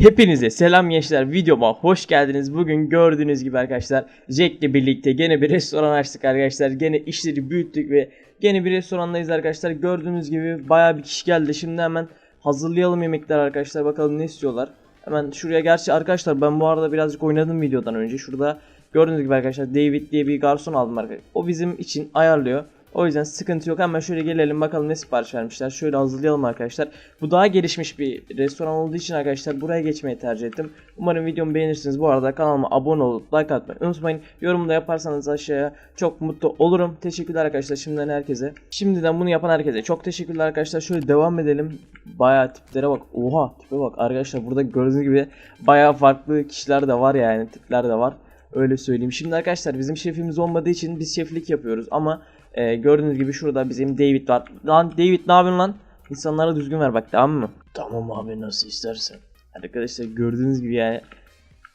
Hepinize selam gençler videoma hoş geldiniz. Bugün gördüğünüz gibi arkadaşlar Jack ile birlikte gene bir restoran açtık arkadaşlar. Gene işleri büyüttük ve gene bir restorandayız arkadaşlar. Gördüğünüz gibi baya bir kişi geldi. Şimdi hemen hazırlayalım yemekler arkadaşlar. Bakalım ne istiyorlar. Hemen şuraya gerçi arkadaşlar ben bu arada birazcık oynadım videodan önce. Şurada gördüğünüz gibi arkadaşlar David diye bir garson aldım arkadaşlar. O bizim için ayarlıyor. O yüzden sıkıntı yok. Hemen şöyle gelelim bakalım ne sipariş vermişler. Şöyle hazırlayalım arkadaşlar. Bu daha gelişmiş bir restoran olduğu için arkadaşlar buraya geçmeyi tercih ettim. Umarım videomu beğenirsiniz. Bu arada kanalıma abone olup like atmayı unutmayın. Yorum da yaparsanız aşağıya çok mutlu olurum. Teşekkürler arkadaşlar şimdiden herkese. Şimdiden bunu yapan herkese çok teşekkürler arkadaşlar. Şöyle devam edelim. Bayağı tiplere bak. Oha tipe bak arkadaşlar burada gördüğünüz gibi bayağı farklı kişiler de var yani tipler de var. Öyle söyleyeyim. Şimdi arkadaşlar bizim şefimiz olmadığı için biz şeflik yapıyoruz ama ee, gördüğünüz gibi şurada bizim David var. Lan David ne yapıyorsun lan? İnsanlara düzgün ver bak tamam mı? Tamam abi nasıl istersen. Arkadaşlar gördüğünüz gibi yani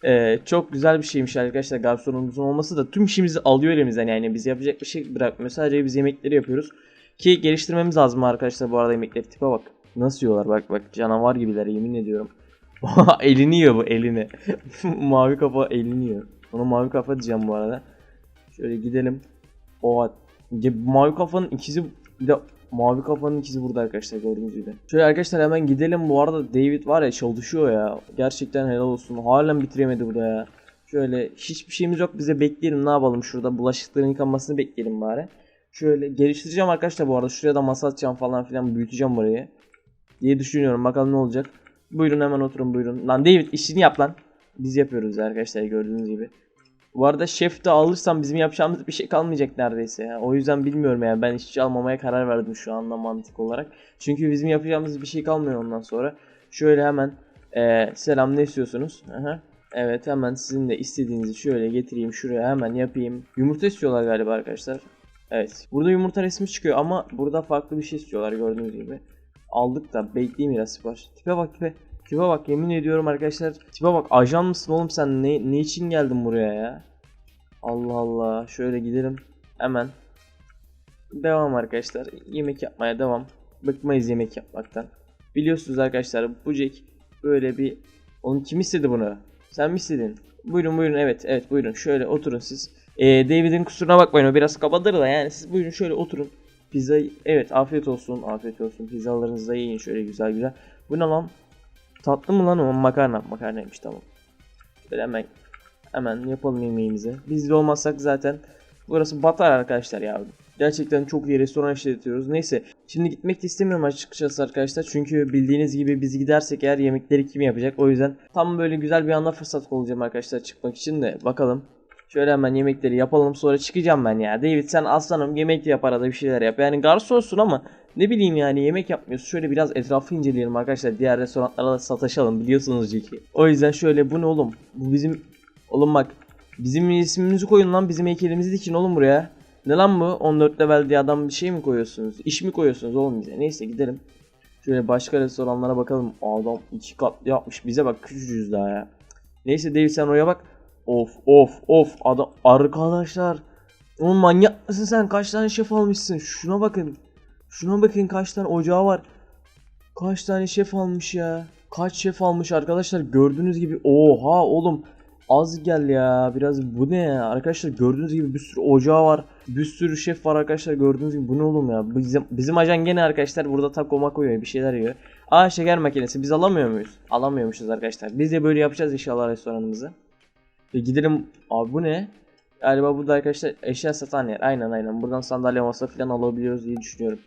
ee, çok güzel bir şeymiş arkadaşlar garsonumuzun olması da. Tüm işimizi alıyor elimizden yani biz yapacak bir şey bırakmıyor. Sadece biz yemekleri yapıyoruz. Ki geliştirmemiz lazım arkadaşlar bu arada yemekleri. Tipe bak nasıl yiyorlar? Bak bak canavar gibiler yemin ediyorum. Elini yiyor bu elini. Mavi kafa elini yiyor. Ona mavi kafa diyeceğim bu arada. Şöyle gidelim. O mavi kafanın ikizi bir de mavi kafanın ikizi burada arkadaşlar gördüğünüz gibi. Şöyle arkadaşlar hemen gidelim. Bu arada David var ya çalışıyor ya. Gerçekten helal olsun. Halen bitiremedi burada ya. Şöyle hiçbir şeyimiz yok bize bekleyelim ne yapalım şurada bulaşıkların yıkanmasını bekleyelim bari. Şöyle geliştireceğim arkadaşlar bu arada şuraya da masa atacağım falan filan büyüteceğim burayı. Diye düşünüyorum bakalım ne olacak. Buyurun hemen oturun buyurun. Lan David işini yap lan. Biz yapıyoruz arkadaşlar gördüğünüz gibi. Bu arada şef de alırsam bizim yapacağımız bir şey kalmayacak neredeyse ya. O yüzden bilmiyorum yani ben hiç almamaya karar verdim şu anda mantık olarak. Çünkü bizim yapacağımız bir şey kalmıyor ondan sonra. Şöyle hemen ee, selam ne istiyorsunuz? Aha. Evet hemen sizin de istediğinizi şöyle getireyim şuraya hemen yapayım. Yumurta istiyorlar galiba arkadaşlar. Evet burada yumurta resmi çıkıyor ama burada farklı bir şey istiyorlar gördüğünüz gibi. Aldık da bekleyeyim biraz sipariş. Tipe bak tipe. Tipe bak yemin ediyorum arkadaşlar. Tipe bak ajan mısın oğlum sen ne, ne için geldin buraya ya? Allah Allah şöyle gidelim hemen. Devam arkadaşlar yemek yapmaya devam. Bıkmayız yemek yapmaktan. Biliyorsunuz arkadaşlar bu Jack böyle bir... Onun kim istedi bunu? Sen mi istedin? Buyurun buyurun evet evet buyurun şöyle oturun siz. Ee, David'in kusuruna bakmayın o biraz kabadır da yani siz buyurun şöyle oturun. Pizza evet afiyet olsun afiyet olsun pizzalarınızı da yiyin şöyle güzel güzel. Bu ne lan? Tatlı mı lan o? Makarna. Makarnaymış tamam. Böyle hemen hemen yapalım yemeğimizi. Biz de olmazsak zaten burası batar arkadaşlar ya. Gerçekten çok iyi restoran işletiyoruz. Neyse şimdi gitmek de istemiyorum açıkçası arkadaşlar. Çünkü bildiğiniz gibi biz gidersek eğer yemekleri kim yapacak? O yüzden tam böyle güzel bir anda fırsat olacağım arkadaşlar çıkmak için de bakalım. Şöyle hemen yemekleri yapalım sonra çıkacağım ben ya. David sen aslanım yemek yap arada bir şeyler yap. Yani garsonsun ama ne bileyim yani yemek yapmıyorsun. Şöyle biraz etrafı inceleyelim arkadaşlar. Diğer restoranlara da sataşalım biliyorsunuz ki. O yüzden şöyle bu ne oğlum? Bu bizim oğlum bak. Bizim ismimizi koyun lan bizim heykelimizi dikin oğlum buraya. Ne lan bu? 14 level diye adam bir şey mi koyuyorsunuz? İş mi koyuyorsunuz oğlum bize? Neyse gidelim. Şöyle başka restoranlara bakalım. Adam iki katlı yapmış. Bize bak küçücüğüz daha ya. Neyse David sen oraya bak. Of of of adam arkadaşlar. Oğlum manyak mısın sen? Kaç tane şef almışsın? Şuna bakın. Şuna bakın kaç tane ocağı var. Kaç tane şef almış ya. Kaç şef almış arkadaşlar gördüğünüz gibi. Oha oğlum. Az gel ya. Biraz bu ne ya? Arkadaşlar gördüğünüz gibi bir sürü ocağı var. Bir sürü şef var arkadaşlar. Gördüğünüz gibi bu ne oğlum ya? Bizim, bizim ajan gene arkadaşlar burada taco mako yiyor bir şeyler yiyor. Aa şeker makinesi. Biz alamıyor muyuz? Alamıyormuşuz arkadaşlar. Biz de böyle yapacağız inşallah restoranımızı. E gidelim. Abi bu ne? Galiba burada arkadaşlar eşya satan yer. Aynen aynen. Buradan sandalye masa falan alabiliyoruz diye düşünüyorum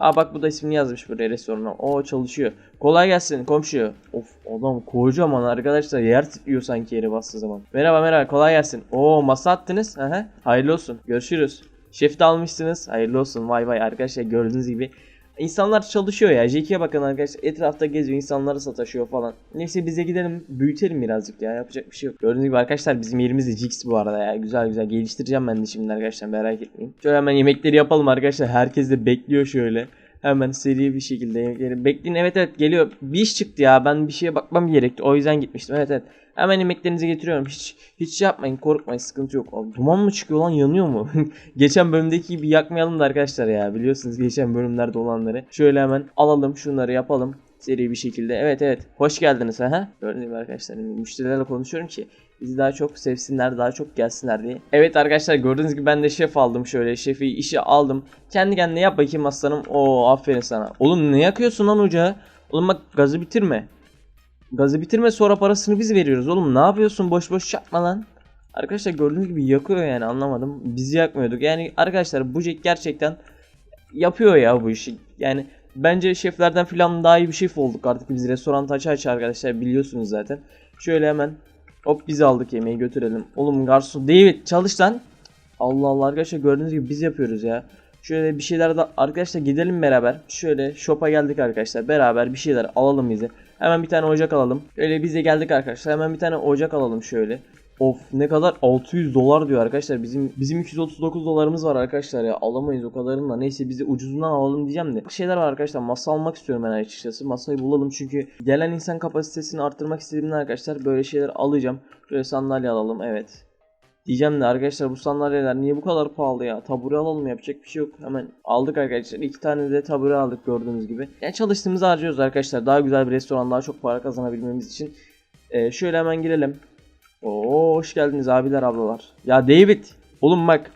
Aa bak bu da ismini yazmış buraya restorana. O çalışıyor. Kolay gelsin komşu. Of adam kocaman arkadaşlar yer titriyor sanki yeri bastığı zaman. Merhaba merhaba kolay gelsin. Oo masa attınız. Aha. Hayırlı olsun. Görüşürüz. Şef de almışsınız. Hayırlı olsun. Vay vay arkadaşlar gördüğünüz gibi. İnsanlar çalışıyor ya. Jack'e bakın arkadaşlar. Etrafta geziyor. insanları sataşıyor falan. Neyse bize gidelim. Büyütelim birazcık ya. Yapacak bir şey yok. Gördüğünüz gibi arkadaşlar bizim yerimiz de Jix bu arada ya. Güzel güzel geliştireceğim ben de şimdi arkadaşlar. Merak etmeyin. Şöyle hemen yemekleri yapalım arkadaşlar. Herkes de bekliyor şöyle. Hemen seri bir şekilde yemekleri. Bekleyin evet evet geliyor. Bir iş çıktı ya. Ben bir şeye bakmam gerekti. O yüzden gitmiştim. Evet evet. Hemen yemeklerinizi getiriyorum. Hiç hiç şey yapmayın. Korkmayın. Sıkıntı yok. Abi, duman mı çıkıyor lan? Yanıyor mu? geçen bölümdeki gibi yakmayalım da arkadaşlar ya. Biliyorsunuz geçen bölümlerde olanları. Şöyle hemen alalım. Şunları yapalım. Seri bir şekilde. Evet evet. Hoş geldiniz ha. Gördüğünüz gibi arkadaşlar müşterilerle konuşuyorum ki bizi daha çok sevsinler, daha çok gelsinler diye. Evet arkadaşlar gördüğünüz gibi ben de şef aldım şöyle. Şefi işe aldım. Kendi kendine yap bakayım aslanım. Oo aferin sana. Oğlum ne yakıyorsun lan ocağı? Oğlum bak gazı bitirme. Gazı bitirme sonra parasını biz veriyoruz oğlum. Ne yapıyorsun boş boş yapma lan. Arkadaşlar gördüğünüz gibi yakıyor yani anlamadım. Bizi yakmıyorduk. Yani arkadaşlar bu Jack gerçekten yapıyor ya bu işi. Yani bence şeflerden filan daha iyi bir şef olduk artık biz restoran aç aç arkadaşlar biliyorsunuz zaten. Şöyle hemen hop biz aldık yemeği götürelim. Oğlum garson David çalış lan. Allah Allah arkadaşlar gördüğünüz gibi biz yapıyoruz ya. Şöyle bir şeyler de arkadaşlar gidelim beraber. Şöyle shop'a geldik arkadaşlar. Beraber bir şeyler alalım bize. Hemen bir tane ocak alalım. Öyle biz de geldik arkadaşlar. Hemen bir tane ocak alalım şöyle. Of ne kadar 600 dolar diyor arkadaşlar. Bizim bizim 239 dolarımız var arkadaşlar ya. Alamayız o kadarını da. Neyse biz de ucuzundan alalım diyeceğim de. Bir şeyler var arkadaşlar. Masa almak istiyorum ben açıkçası. Masayı bulalım çünkü gelen insan kapasitesini arttırmak istediğimden arkadaşlar böyle şeyler alacağım. Şöyle sandalye alalım. Evet. Diyeceğim de arkadaşlar bu sandalyeler niye bu kadar pahalı ya? Tabure alalım yapacak bir şey yok. Hemen aldık arkadaşlar. İki tane de tabure aldık gördüğünüz gibi. Yani çalıştığımızı harcıyoruz arkadaşlar. Daha güzel bir restoran daha çok para kazanabilmemiz için. Ee, şöyle hemen girelim. Oo hoş geldiniz abiler ablalar. Ya David. Oğlum bak.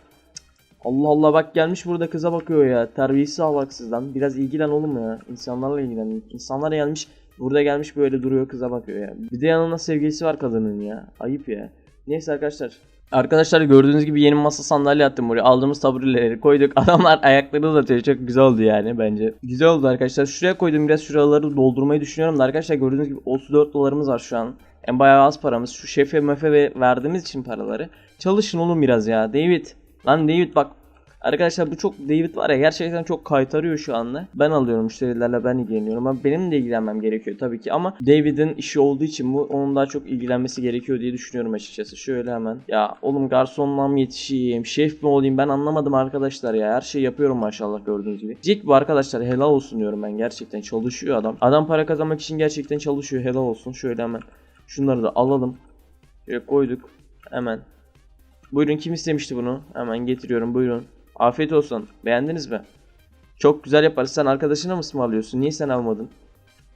Allah Allah bak gelmiş burada kıza bakıyor ya. Terbiyesiz ahlaksızdan. Biraz ilgilen oğlum ya. İnsanlarla ilgilen. İnsanlar gelmiş. Burada gelmiş böyle duruyor kıza bakıyor ya. Bir de yanında sevgilisi var kadının ya. Ayıp ya. Neyse arkadaşlar. Arkadaşlar gördüğünüz gibi yeni masa sandalye attım buraya. Aldığımız tabureleri koyduk. Adamlar ayaklarını uzatıyor. Çok güzel oldu yani bence. Güzel oldu arkadaşlar. Şuraya koydum biraz şuraları doldurmayı düşünüyorum da arkadaşlar gördüğünüz gibi 34 dolarımız var şu an. En bayağı az paramız. Şu şefe mefe ve verdiğimiz için paraları. Çalışın oğlum biraz ya. David. Lan David bak. Arkadaşlar bu çok David var ya gerçekten çok kaytarıyor şu anda. Ben alıyorum müşterilerle ben ilgileniyorum. Ama benim de ilgilenmem gerekiyor tabii ki ama David'in işi olduğu için bu onun daha çok ilgilenmesi gerekiyor diye düşünüyorum açıkçası. Şöyle hemen. Ya oğlum garsonla mı yetişeyim, şef mi olayım ben anlamadım arkadaşlar ya. Her şeyi yapıyorum maşallah gördüğünüz gibi. Jack bu arkadaşlar helal olsun diyorum ben gerçekten çalışıyor adam. Adam para kazanmak için gerçekten çalışıyor helal olsun. Şöyle hemen şunları da alalım. Şöyle koyduk. Hemen. Buyurun kim istemişti bunu? Hemen getiriyorum buyurun. Afiyet olsun. Beğendiniz mi? Çok güzel yaparız. Sen arkadaşına mı ısmarlıyorsun? Niye sen almadın?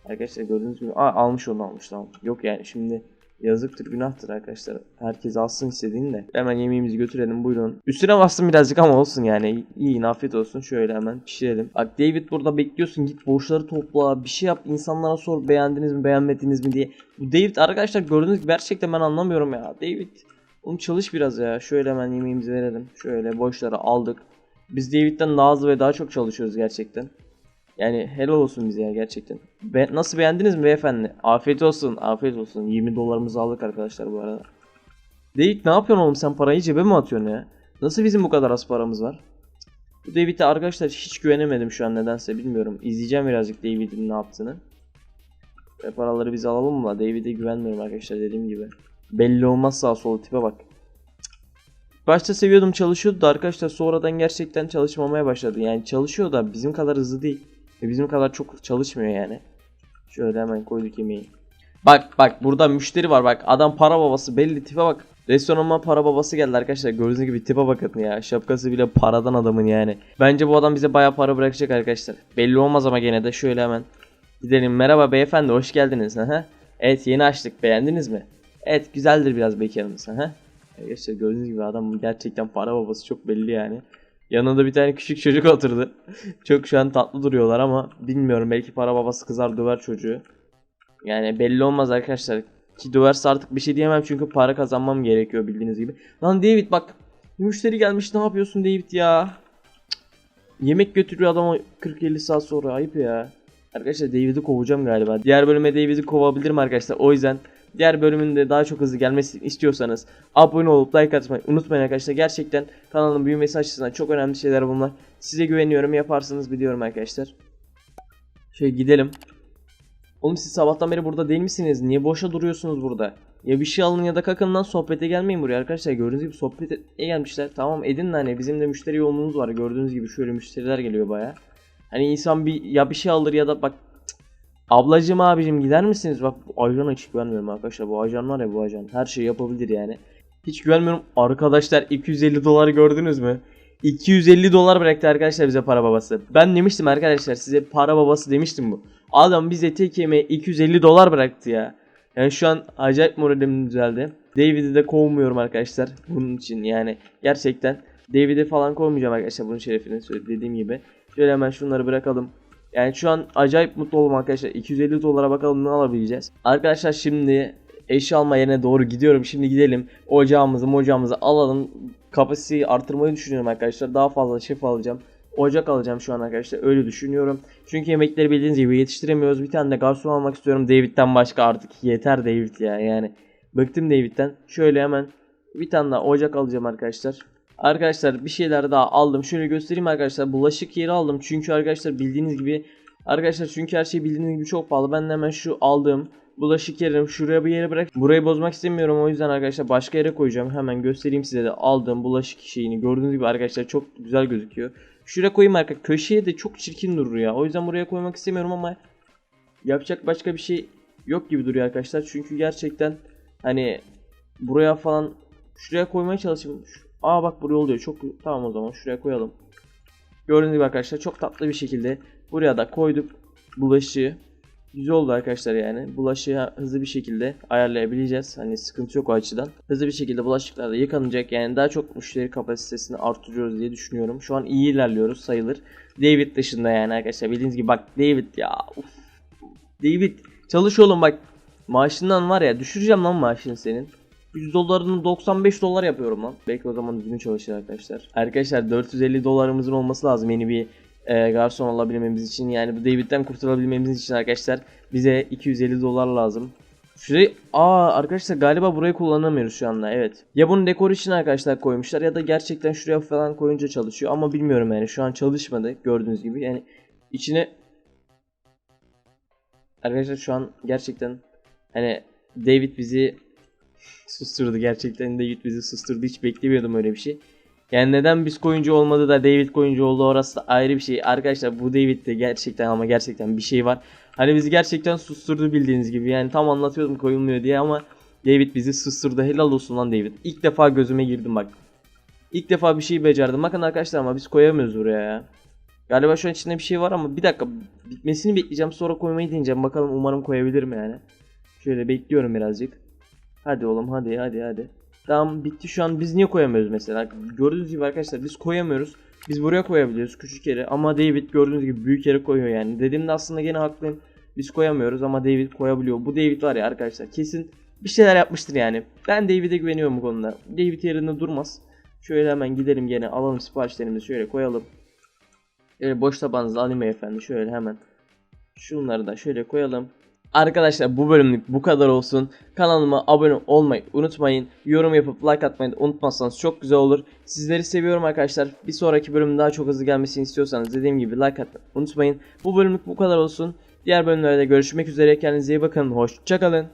Arkadaşlar gördüğünüz gibi Aa, almış onu almış tamam. Yok yani şimdi yazıktır günahtır arkadaşlar. Herkes alsın istediğini de. Hemen yemeğimizi götürelim buyurun. Üstüne bastım birazcık ama olsun yani. İyi afiyet olsun. Şöyle hemen pişirelim. Bak David burada bekliyorsun. Git borçları topla. Bir şey yap. insanlara sor beğendiniz mi beğenmediniz mi diye. Bu David arkadaşlar gördüğünüz gibi gerçekten ben anlamıyorum ya. David Oğlum çalış biraz ya. Şöyle hemen yemeğimizi verelim. Şöyle boşları aldık. Biz David'den daha hızlı ve daha çok çalışıyoruz gerçekten. Yani helal olsun bize ya gerçekten. Be nasıl beğendiniz mi beyefendi? Afiyet olsun, afiyet olsun. 20 dolarımızı aldık arkadaşlar bu arada. David ne yapıyorsun oğlum sen parayı cebe mi atıyorsun ya? Nasıl bizim bu kadar az paramız var? Bu David'e arkadaşlar hiç güvenemedim şu an nedense bilmiyorum. İzleyeceğim birazcık David'in ne yaptığını. Ve paraları biz alalım mı? David'e güvenmiyorum arkadaşlar dediğim gibi. Belli olmaz sağ sol tipe bak. Başta seviyordum çalışıyordu da arkadaşlar sonradan gerçekten çalışmamaya başladı. Yani çalışıyor da bizim kadar hızlı değil. Ve bizim kadar çok çalışmıyor yani. Şöyle hemen koyduk yemeği. Bak bak burada müşteri var bak adam para babası belli tipe bak. Restoranıma para babası geldi arkadaşlar gördüğünüz gibi tipe bakın ya şapkası bile paradan adamın yani. Bence bu adam bize baya para bırakacak arkadaşlar. Belli olmaz ama gene de şöyle hemen gidelim. Merhaba beyefendi hoş geldiniz. Evet yeni açtık beğendiniz mi? Evet güzeldir biraz bekarımız. Arkadaşlar gördüğünüz gibi adam gerçekten para babası çok belli yani. Yanında bir tane küçük çocuk oturdu. çok şu an tatlı duruyorlar ama bilmiyorum belki para babası kızar döver çocuğu. Yani belli olmaz arkadaşlar. Ki döverse artık bir şey diyemem çünkü para kazanmam gerekiyor bildiğiniz gibi. Lan David bak müşteri gelmiş ne yapıyorsun David ya? Yemek götürüyor adama 40-50 saat sonra ayıp ya. Arkadaşlar David'i kovacağım galiba. Diğer bölüme David'i kovabilirim arkadaşlar. O yüzden diğer bölümünde daha çok hızlı gelmesini istiyorsanız abone olup like atmayı unutmayın arkadaşlar. Gerçekten kanalın büyümesi açısından çok önemli şeyler bunlar. Size güveniyorum yaparsınız biliyorum arkadaşlar. Şöyle gidelim. Oğlum siz sabahtan beri burada değil misiniz? Niye boşa duruyorsunuz burada? Ya bir şey alın ya da kakın lan sohbete gelmeyin buraya arkadaşlar. Gördüğünüz gibi sohbet etmeye gelmişler. Tamam edin hani bizim de müşteri yoğunluğumuz var. Gördüğünüz gibi şöyle müşteriler geliyor baya. Hani insan bir ya bir şey alır ya da bak. Ablacım abicim gider misiniz? Bak bu ajana hiç güvenmiyorum arkadaşlar. Bu ajan var ya bu ajan. Her şeyi yapabilir yani. Hiç güvenmiyorum. Arkadaşlar 250 doları gördünüz mü? 250 dolar bıraktı arkadaşlar bize para babası. Ben demiştim arkadaşlar size para babası demiştim bu. Adam bize tek yemeğe 250 dolar bıraktı ya. Yani şu an acayip moralim düzeldi. David'i de kovmuyorum arkadaşlar bunun için yani gerçekten David'i falan kovmayacağım arkadaşlar bunun şerefine söyle- dediğim gibi. Şöyle hemen şunları bırakalım. Yani şu an acayip mutlu oldum arkadaşlar. 250 dolara bakalım ne alabileceğiz. Arkadaşlar şimdi eşya alma yerine doğru gidiyorum. Şimdi gidelim. Ocağımızı mocağımızı alalım. Kapasiteyi artırmayı düşünüyorum arkadaşlar. Daha fazla şef alacağım. Ocak alacağım şu an arkadaşlar. Öyle düşünüyorum. Çünkü yemekleri bildiğiniz gibi yetiştiremiyoruz. Bir tane de garson almak istiyorum. David'den başka artık yeter David ya. Yani bıktım David'den. Şöyle hemen bir tane daha ocak alacağım arkadaşlar. Arkadaşlar bir şeyler daha aldım. Şöyle göstereyim arkadaşlar. Bulaşık yeri aldım. Çünkü arkadaşlar bildiğiniz gibi Arkadaşlar çünkü her şey bildiğiniz gibi çok pahalı. Ben de hemen şu aldığım bulaşık yerini şuraya bir yere bırak. Burayı bozmak istemiyorum. O yüzden arkadaşlar başka yere koyacağım. Hemen göstereyim size de aldığım bulaşık şeyini. Gördüğünüz gibi arkadaşlar çok güzel gözüküyor. Şuraya koyayım arkadaşlar. Köşeye de çok çirkin durur ya. O yüzden buraya koymak istemiyorum ama yapacak başka bir şey yok gibi duruyor arkadaşlar. Çünkü gerçekten hani buraya falan şuraya koymaya çalışayım. Şu- Aa bak buraya oluyor. Çok tamam o zaman şuraya koyalım. Gördüğünüz gibi arkadaşlar çok tatlı bir şekilde buraya da koyduk bulaşığı. Güzel oldu arkadaşlar yani. Bulaşığı hızlı bir şekilde ayarlayabileceğiz. Hani sıkıntı yok o açıdan. Hızlı bir şekilde bulaşıklar da yıkanacak. Yani daha çok müşteri kapasitesini artırıyoruz diye düşünüyorum. Şu an iyi ilerliyoruz sayılır. David dışında yani arkadaşlar. Bildiğiniz gibi bak David ya. Uf. David çalış oğlum bak. Maaşından var ya düşüreceğim lan maaşını senin. 100 dolarını 95 dolar yapıyorum lan. Belki o zaman düzgün çalışır arkadaşlar. Arkadaşlar 450 dolarımızın olması lazım yeni bir e, garson olabilmemiz için. Yani bu David'den kurtulabilmemiz için arkadaşlar bize 250 dolar lazım. Şurayı aa arkadaşlar galiba burayı kullanamıyoruz şu anda evet. Ya bunu dekor için arkadaşlar koymuşlar ya da gerçekten şuraya falan koyunca çalışıyor ama bilmiyorum yani şu an çalışmadı gördüğünüz gibi. Yani içine Arkadaşlar şu an gerçekten hani David bizi susturdu gerçekten David bizi susturdu hiç beklemiyordum öyle bir şey. Yani neden biz koyuncu olmadı da David koyuncu oldu orası da ayrı bir şey. Arkadaşlar bu David'de gerçekten ama gerçekten bir şey var. Hani bizi gerçekten susturdu bildiğiniz gibi. Yani tam anlatıyordum koyulmuyor diye ama David bizi susturdu. Helal olsun lan David. İlk defa gözüme girdim bak. İlk defa bir şey becerdim. Bakın arkadaşlar ama biz koyamıyoruz buraya ya. Galiba şu an içinde bir şey var ama bir dakika bitmesini bekleyeceğim sonra koymayı deneyeceğim. Bakalım umarım koyabilirim yani. Şöyle bekliyorum birazcık. Hadi oğlum hadi hadi hadi. Tamam bitti şu an biz niye koyamıyoruz mesela? Gördüğünüz gibi arkadaşlar biz koyamıyoruz. Biz buraya koyabiliyoruz küçük yere ama David gördüğünüz gibi büyük yere koyuyor yani. Dediğimde aslında gene haklıyım. Biz koyamıyoruz ama David koyabiliyor. Bu David var ya arkadaşlar kesin bir şeyler yapmıştır yani. Ben David'e güveniyorum bu konuda. David yerinde durmaz. Şöyle hemen gidelim gene alalım siparişlerimizi şöyle koyalım. Şöyle boş tabanınızı alayım beyefendi şöyle hemen. Şunları da şöyle koyalım. Arkadaşlar bu bölümlük bu kadar olsun. Kanalıma abone olmayı unutmayın. Yorum yapıp like atmayı da unutmazsanız çok güzel olur. Sizleri seviyorum arkadaşlar. Bir sonraki bölümün daha çok hızlı gelmesini istiyorsanız dediğim gibi like atmayı unutmayın. Bu bölümlük bu kadar olsun. Diğer bölümlerde görüşmek üzere. Kendinize iyi bakın. Hoşçakalın.